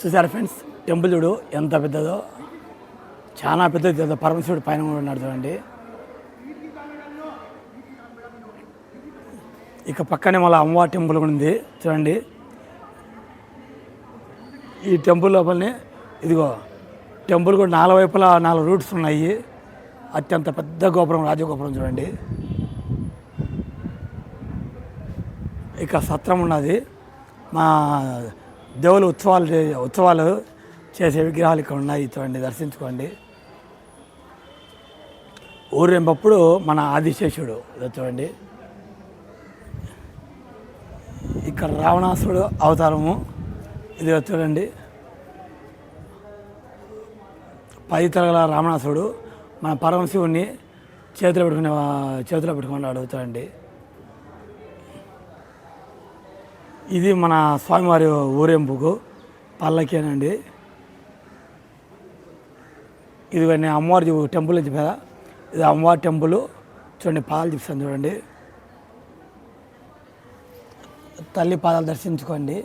చూసారా friends temple చూడు ఎంత పెద్దదో. చాలా పెద్దది పెద్ద పరమశివుడు పైన కూడా ఉన్నాడు చూడండి. ఇక పక్కనే మళ్ళీ అమ్మవారి టెంపుల్ కూడా ఉంది చూడండి. ఈ టెంపుల్ లోపలనే ఇదిగో టెంపుల్ కూడా నాలుగు వైపులా నాలుగు రూట్స్ ఉన్నాయి. అత్యంత పెద్ద గోపురం రాజగోపురం చూడండి. ఇక సత్రం ఉన్నది. మా దేవులు ఉత్సవాలు ఉత్సవాలు చేసే విగ్రహాలు ఇక్కడ ఉన్నాయి. చూడండి దర్శించుకోండి. ఊరేంపప్పుడు మన ఆదిశేషుడు చూడండి. ఇక్కడ రావణాసుడు అవతారము. ఇది చూడండి. పది తరగల రావణాసుడు మన పరమశివుణ్ణి చేతిలో పెట్టుకునే చేతిలో పెట్టుకున్నాడు చూడండి. ఇది మన స్వామివారి ఊరేంపుకు పల్లకేనండి. ఇది నేను అమ్మవారి టెంపుల్ అని చెప్పారా ఇది అమ్మవారి టెంపుల్. చూడండి పాదాలు చూపిస్తాను చూడండి. తల్లి పాదాలు దర్శించుకోండి.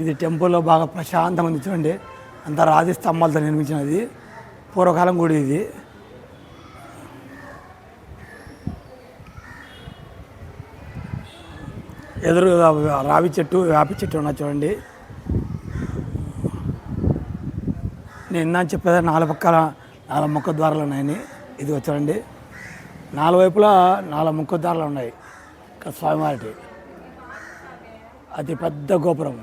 ఇది టెంపుల్లో బాగా ప్రశాంతంగా ఉంది చూడండి. అంత రాతి స్తంభాలతో నిర్మించినది. పూర్వకాలం గుడి ఇది. ఎదురు రావి చెట్టు వేప చెట్టు ఉన్నా చూడండి. నేను ఇందా చెప్పేది నాలుగు పక్కల నాలుగు ముక్క ద్వారాలు ఉన్నాయని. ఇది చూడండి. నాలుగు వైపులా నాలుగు ముక్క ద్వారాలు ఉన్నాయి. ఇక్కడ స్వామివారి అతి పెద్ద గోపురం.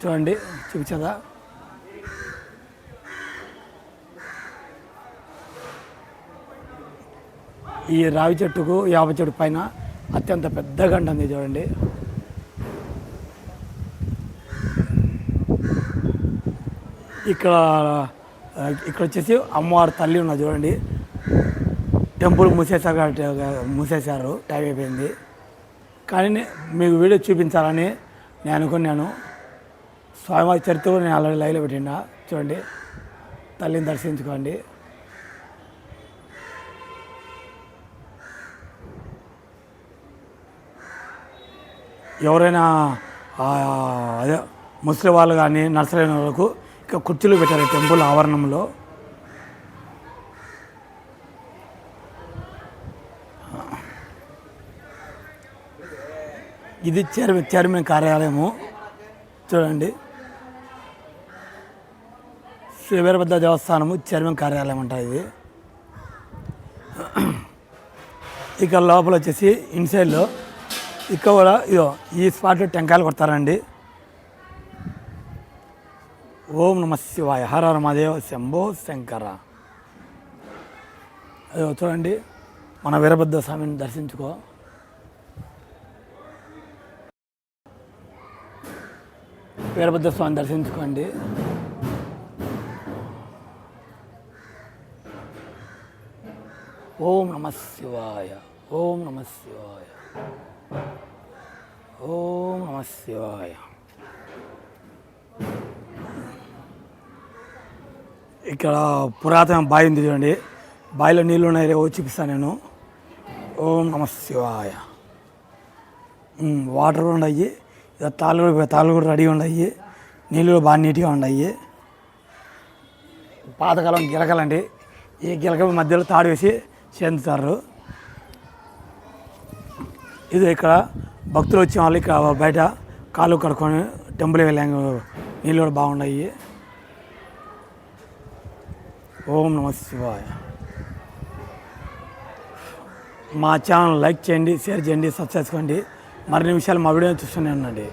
చూడండి చూపించదా? ఈ రావి చెట్టుకు యాభై చెట్టు పైన అత్యంత పెద్ద గంట ఉంది చూడండి. ఇక్కడ ఇక్కడ వచ్చేసి అమ్మవారి తల్లి ఉన్నది చూడండి. టెంపుల్ మూసేశారు మూసేశారు టైం అయిపోయింది. కానీ మీకు వీడియో చూపించాలని నేను అనుకున్నాను. స్వామివారి చరిత్ర కూడా నేను ఆల్రెడీ లైవ్లో పెట్టిండా చూడండి. తల్లిని దర్శించుకోండి. ఎవరైనా అదే ముసలి వాళ్ళు కానీ నర్సరైన వాళ్ళకు ఇక కుర్చీలు పెట్టారు టెంపుల్ ఆవరణంలో. ఇది చైర్మన్ చైర్మన్ కార్యాలయము. చూడండి. శ్రీ దేవస్థానము చైర్మన్ కార్యాలయం అంట ఇది. ఇక లోపల వచ్చేసి ఇన్సైడ్లో ఇక్కడ కూడా ఇదో ఈ స్పాట్లో టెంకాయలు కొడతారండి. ఓం నమ శివాయ. హర హర మహాదేవ శంభో శంకర. అదో చూడండి. మన వీరభద్ర స్వామిని దర్శించుకో. వీరభద్ర స్వామిని దర్శించుకోండి. ఓం నమ శివాయ ఓం నమ శివాయ ఓం నమ శివాయ. ఇక్కడ పురాతన బావి ఉంది చూడండి. బావిలో నీళ్ళు ఉన్నాయి రేపు చూపిస్తాను నేను. ఓం నమ శివాయ. వాటర్ ఉన్నాయి. తాళ్ళు కూడా తాళ్ళు కూడా రెడీ ఉన్నాయి నీళ్ళు కూడా బాగా నీట్గా ఉన్నాయి పాతకాలం గిలకలండి ఈ గిలక మధ్యలో తాడు వేసి చెందుతారు ఇది ఇక్కడ భక్తులు వచ్చే వాళ్ళు ఇక్కడ బయట కాళ్ళు కడుక్కొని టెంపుల్ వెళ్ళాము నీళ్ళు కూడా బాగున్నాయి ఓం నమ శివాయ. మా ఛానల్ లైక్ చేయండి షేర్ చేయండి సబ్స్క్రైబ్ చేసుకోండి. మరిన్ని విషయాలు మా వీడియో చూస్తూనే ఉండండి.